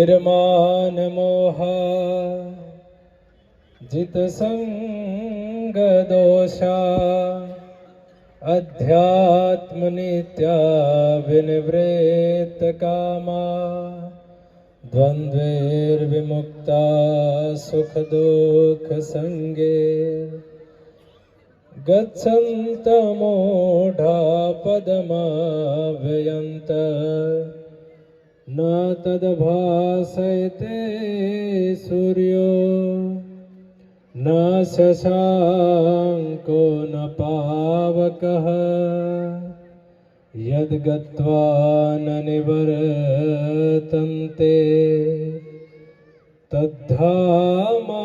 निर्मानमोहा जितसङ्गदोषा अध्यात्मनित्या विनिवृत्तकामा द्वन्द्वेर्विमुक्ता सुखदुःखसङ्गे गच्छन्तमूढा पदमाव्ययन्त न तद्भासयते सूर्यो न शशाङ्को न पावकः यद्गत्वा न निवर्तन्ते તદ્ધામા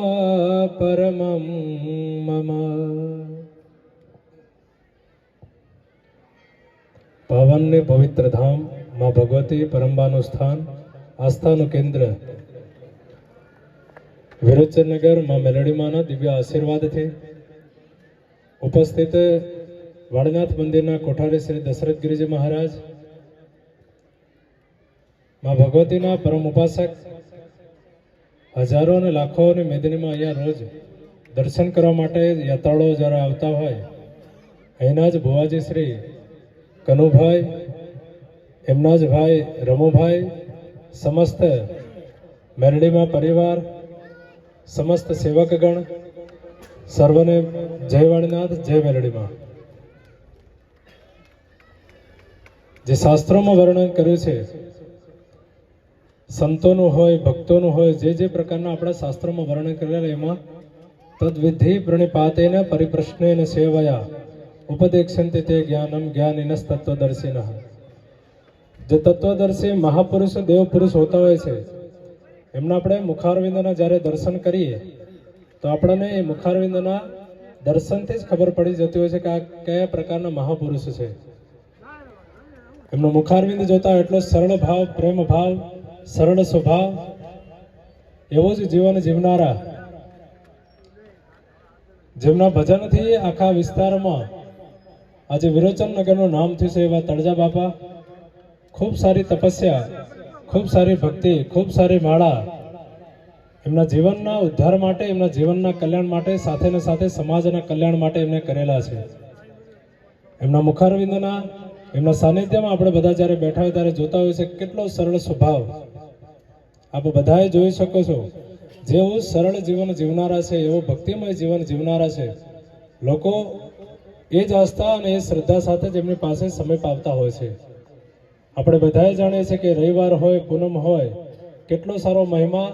પરમં મમ પાવન ને પવિત્ર ધામ માં ભગવતી પરંબાનું સ્થાન, આસ્થાનું કેન્દ્ર. વિરોચનગરમાં મેલડીમાના દિવ્ય આશીર્વાદથી ઉપસ્થિત વાળનાથ મંદિરના કોઠારી શ્રી દશરથ ગિરિજી મહારાજ, માં ભગવતીના પરમ ઉપાસક હજારો અને લાખો અને મેદનીમાં અહીંયા રોજ દર્શન કરવા માટે યાત્રાળુઓ જ્યારે આવતા હોય, અહીંના જ ભુવાજી શ્રી કનુભાઈ એમના જ ભાઈ, રમુભાઈ, સમસ્ત મેરડીમાં પરિવાર, સમસ્ત સેવકગણ, સર્વને જય વાણીનાથ, જય મેરડીમાં. જે શાસ્ત્રોમાં વર્ણન કર્યું છે, સંતોનું હોય, ભક્તોનું હોય, જે જે પ્રકારના આપણા શાસ્ત્રોમાં વર્ણન કરેલા એમાં, તદ્વિધિ પ્રણિપાતેન પરિપ્રશ્નેન સેવયા. ઉપદેક્ષંતિ તે જ્ઞાનમ જ્ઞાનિનસ્તત્વદર્શિનઃ. જે તત્વદર્શી મહાપુરુષ દેવ પુરુષ હોતા હોય છે, એમના આપણે મુખારવિંદના જ્યારે દર્શન કરીએ, તો આપણને એ મુખારવિંદના દર્શનથી જ ખબર પડી જતી હોય છે કે આ કયા પ્રકારના મહાપુરુષ છે. એમનો મુખારવિંદ જોતા એટલો સરળ ભાવ, પ્રેમ ભાવ, સરળ સ્વભાવ, એવો જ જીવન જીવનારા. જેમના ભજનથી આખા વિસ્તારમાં આજે વિરોચન નગરનું નામ થયું છે એવા તળજા બાપા ખૂબ સારી તપસ્યા, ખૂબ સારી ભક્તિ, ખૂબ સારી માળા, એમના જીવનના ઉદ્ધાર માટે, એમના જીવનના કલ્યાણ માટે, સાથે ને સાથે સમાજના કલ્યાણ માટે એમને કરેલા છે. એમના મુખારવિંદના, એમના સાનિધ્યમાં આપણે બધા જ્યારે બેઠા હોય ત્યારે જોતા હોય છે કેટલો સરળ સ્વભાવ. આપ બધાએ જોઈ શકો છો, જેવું સરળ જીવન જીવનારા છે, એવો ભક્તિમય જીવન જીવનારા છે. લોકો એ જ આસ્થા અને એ શ્રદ્ધા સાથે જ એમની પાસે સમય પાવતા હોય છે. આપણે બધાએ જાણીએ છીએ કે રવિવાર હોય, પૂનમ હોય, કેટલો સારો મહિમા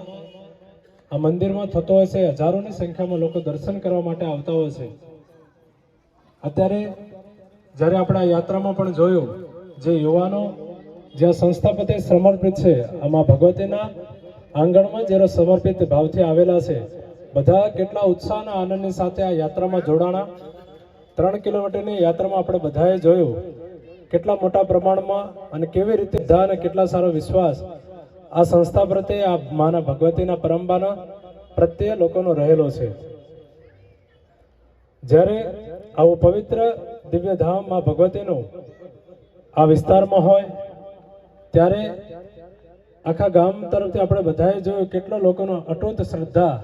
આ મંદિરમાં થતો હોય છે. હજારોની સંખ્યામાં લોકો દર્શન કરવા માટે આવતા હોય છે. અત્યારે જ્યારે આપણે આ યાત્રામાં પણ જોયું, જે યુવાનો જ્યાં સંસ્થાપતિ સમર્પિત છે, આમાં ભગવતીના આંગણમાં જ્યારે સમર્પિત ભાવથી આવેલા છે, બધા કેટલા ઉત્સાહ અને આનંદની સાથે આ યાત્રામાં જોડાણા. ત્રણ કિલોમીટરની યાત્રામાં આપણે બધાએ જોયું કેટલા મોટા પ્રમાણમાં અને કેવી રીતે બધા અને કેટલા સારો વિશ્વાસ આ સંસ્થા પ્રત્યે, આ માના ભગવતીના પરંપરાના પ્રત્યે લોકોનો રહેલો છે. જ્યારે આવું પવિત્ર દિવ્ય ધામ ભગવતીનું આ વિસ્તારમાં હોય, ત્યારે આખા ગામ તરફથી આપણે બધાએ જોયું કેટલો લોકોનો અટૂટ શ્રદ્ધા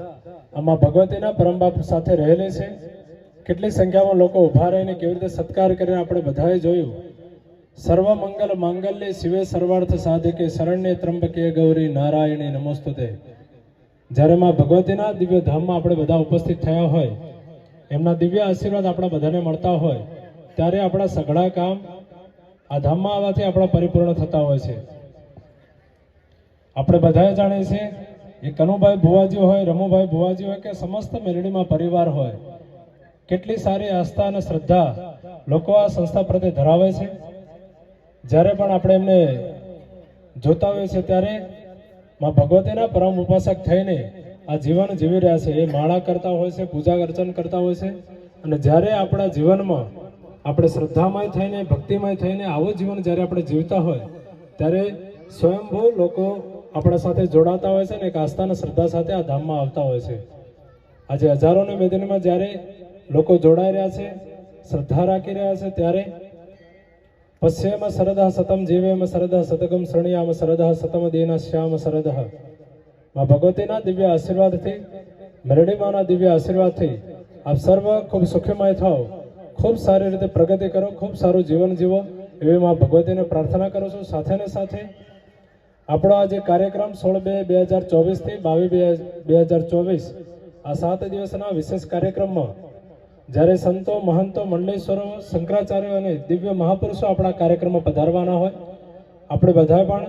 આમાં ભગવતીના પરંબાપ સાથે રહેલી છે. કેટલી સંખ્યામાં લોકો ઊભા રહીને કેવી રીતે સત્કાર કરીને આપણે બધાએ જોયું. સર્વ મંગલ માંગલ્ય શિવે સર્વાર્થ સાધકે શરણ્ય ત્રંબકે ગૌરી નારાયણી નમોસ્તુતે જ્યારે માં ભગવતીના દિવ્ય ધામમાં આપણે બધા ઉપસ્થિત થયા હોય એમના દિવ્ય આશીર્વાદ આપણા બધાને મળતા હોય ત્યારે આપણા સઘળા કામ આ ધામમાં આવવાથી આપણા પરિપૂર્ણ થતા હોય છે આપણે બધાએ જાણીએ છીએ એ કનુભાઈ ભુવાજી હોય રમુભાઈ ભુવાજી હોય કે સમસ્ત મેલડીમાં પરિવાર હોય કેટલી સારી આસ્થા અને શ્રદ્ધા લોકો આ સંસ્થા પ્રત્યે ધરાવે છે જ્યારે પણ આપણે એમને જોતા હોઈએ છીએ ત્યારે માં ભગવતીના પરમ ઉપાસક થઈને આ જીવન જીવી રહ્યા છે. એ માળા કરતા હોય છે, પૂજા અર્ચન કરતા હોય છે. અને જ્યારે આપણા જીવનમાં આપણે શ્રદ્ધામય થઈને, ભક્તિમય થઈને આવું જીવન જ્યારે આપણે જીવતા હોય, ત્યારે સ્વયંભૂ લોકો આપણા સાથે જોડાતા હોય છે અને એક આસ્થાના શ્રદ્ધા સાથે આ ધામમાં આવતા હોય છે. આજે હજારોની મેદનીમાં જ્યારે લોકો જોડાઈ રહ્યા છે, શ્રદ્ધા રાખી રહ્યા છે, ત્યારે પશ્ચેમ શરદઃ સતમ જીવેમ શરદઃ સતગમ શરણ્યામ શરદઃ સતમ દીન શ્યામ શરદઃ મા ભગવતીના દિવ્ય આશીર્વાદથી મેરડીમાના દિવ્ય આશીર્વાદથી આપ સર્વ ખૂબ સુખમય થાઓ ખૂબ સારી રીતે પ્રગતિ કરો ખૂબ સારું જીવન જીવો એવી મા ભગવતીને પ્રાર્થના કરું છું સાથે ને સાથે આપણો આ જે કાર્યક્રમ સોળ બે બે હજાર ચોવીસથી બાવીસ બે હજાર ચોવીસ આ સાત દિવસના વિશેષ કાર્યક્રમમાં જ્યારે સંતો, મહંતો, મંડલેશ્વરો, શંકરાચાર્યો અને દિવ્ય મહાપુરુષો આપણા કાર્યક્રમમાં પધારવાના હોય, આપણે બધા પણ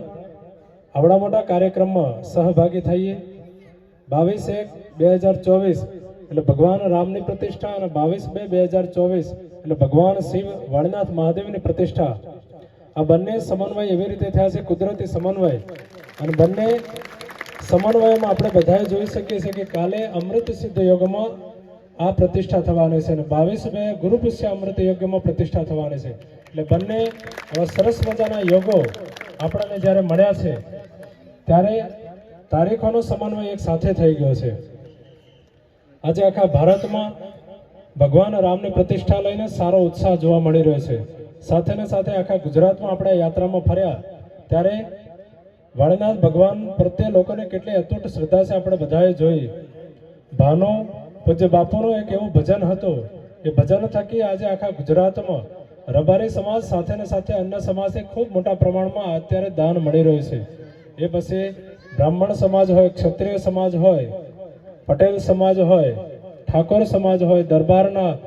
આવડા મોટા કાર્યક્રમમાં સહભાગી થઈએ. બાવીસ એક બે હજાર ચોવીસ એટલે ભગવાન રામની પ્રતિષ્ઠા અને બાવીસ બે બે હજાર ચોવીસ એટલે ભગવાન શિવ વાળનાથ મહાદેવની પ્રતિષ્ઠા. આ બંને સમન્વય એવી રીતે થયા છે, કુદરતી સમન્વય. અને બંને સમન્વયમાં આપણે બધાએ જોઈ શકીએ છીએ કે કાલે અમૃત સિદ્ધ યોગમાં આ પ્રતિષ્ઠા થવાની છે અને બાવીસ ગુરુ પુષ્ય અમૃત યોગ્યમાં પ્રતિષ્ઠા થવાની છે. એટલે બંને સરસ મજાના યોગો આપણને જ્યારે મળ્યા છે, ત્યારે તારીખોનો સમન્વય એક સાથે થઈ ગયો છે. આજે આખા ભારતમાં ભગવાન રામની પ્રતિષ્ઠા લઈને સારો ઉત્સાહ જોવા મળી રહ્યો છે. સાથે ને સાથે આખા ગુજરાતમાં આપણે યાત્રામાં ફર્યા, ત્યારે વાળીનાથ ભગવાન પ્રત્યે લોકોને કેટલી અતૂટ શ્રદ્ધા છે આપણે બધાએ જોઈ. ભાનો પૂજ્ય બાપુનું એક એવું ભજન હતું, એ ભજન થકી આજે આખા ગુજરાતમાં રબારી સમાજ સાથે ને સાથે અન્ય સમાજને ખૂબ મોટા પ્રમાણમાં અત્યારે દાન મળી રહ્યું છે. એ પછી બ્રાહ્મણ સમાજ હોય, ક્ષત્રિય સમાજ હોય, પટેલ સમાજ હોય, ઠાકોર સમાજ હોય, દરબારના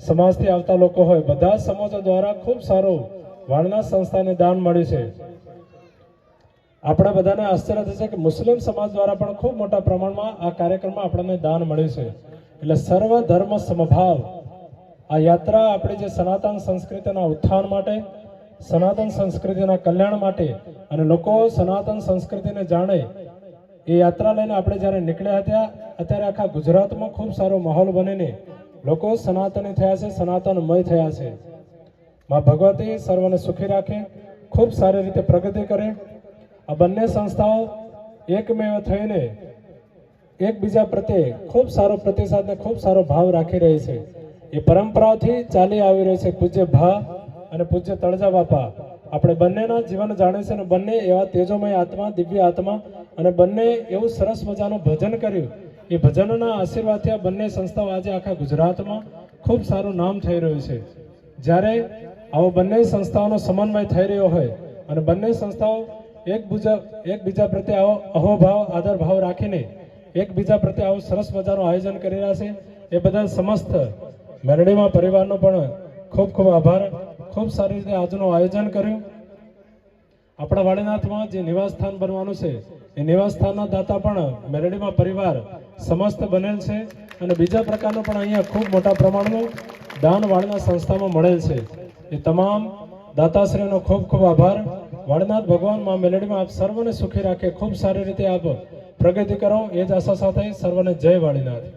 સમાજથી આવતા લોકો હોય, બધા સમાજો દ્વારા ખૂબ સારું વાણના સંસ્થાને દાન મળ્યું છે. આપણા બધાને આશ્ચર્ય થશે કે મુસ્લિમ સમાજ દ્વારા પણ ખૂબ મોટા પ્રમાણમાં આ કાર્યક્રમમાં આપણને દાન મળ્યું છે. એટલે સર્વ ધર્મ સમભાવ. આ યાત્રા આપણી જે સનાતન સંસ્કૃતિના ઉત્થાન માટે, સનાતન સંસ્કૃતિના કલ્યાણ માટે અને લોકો સનાતન સંસ્કૃતિને જાણે, એ યાત્રા લઈને આપણે જ્યારે નીકળ્યા હતા, અત્યારે આખા ગુજરાતમાં ખૂબ સારો માહોલ બનીને લોકો સનાતની થયા છે, સનાતનમય થયા છે. માં ભગવતી સર્વને સુખી રાખે, ખૂબ સારી રીતે પ્રગતિ કરે. આ બંને સંસ્થાઓ એકમેવ થઈને એકબીજા પ્રત્યે ખૂબ સારો પ્રતિસાદ ને ખૂબ સારો ભાવ રાખી રહી છે. એ પરંપરાઓથી ચાલી આવી રહી છે પૂજ્ય ભા અને પૂજ્ય તળજા બાપા. આપણે બંનેના જીવન જાણે છે અને બંને એવા તેજોમય આત્મા, દિવ્ય આત્મા અને બંને એવું સરસ મજાનું ભજન કર્યું. એ ભજનના આશીર્વાદથી આ બંને સંસ્થાઓ આજે આખા ગુજરાતમાં ખૂબ સારું નામ થઈ રહ્યું છે. જ્યારે આવો બંને સંસ્થાઓનો સમન્વય થઈ રહ્યો હોય અને બંને સંસ્થાઓ એકબીજા એકબીજા પ્રત્યે આવો અહોભાવ આદર ભાવ રાખીને એકબીજા પ્રત્યે આવું સરસ મજાનું આયોજન કરી રહ્યા છે. એ બધા સમસ્ત મેરડીમાં પરિવારનો પણ ખૂબ ખૂબ આભાર. ખૂબ સારી રીતે આજનું આયોજન કર્યું. આપણા વાડીનાથમાં જે નિવાસસ્થાન બનવાનું છે, એ નિવાસસ્થાનના દાતા પણ મેરડીમાં પરિવાર સમસ્ત બનેલ છે અને બીજા પ્રકારનું પણ અહીંયા ખૂબ મોટા પ્રમાણમાં દાન વાળના સંસ્થામાં મળેલ છે. એ તમામ દાતાશ્રીનો ખૂબ ખૂબ આભાર. વાળનાથ ભગવાનમાં મેલડીમાં આપ સર્વને સુખી રાખે. ખૂબ સારી રીતે આપ પ્રગતિ કરો એ જ આશા સાથે સર્વને જય વાળીનાથ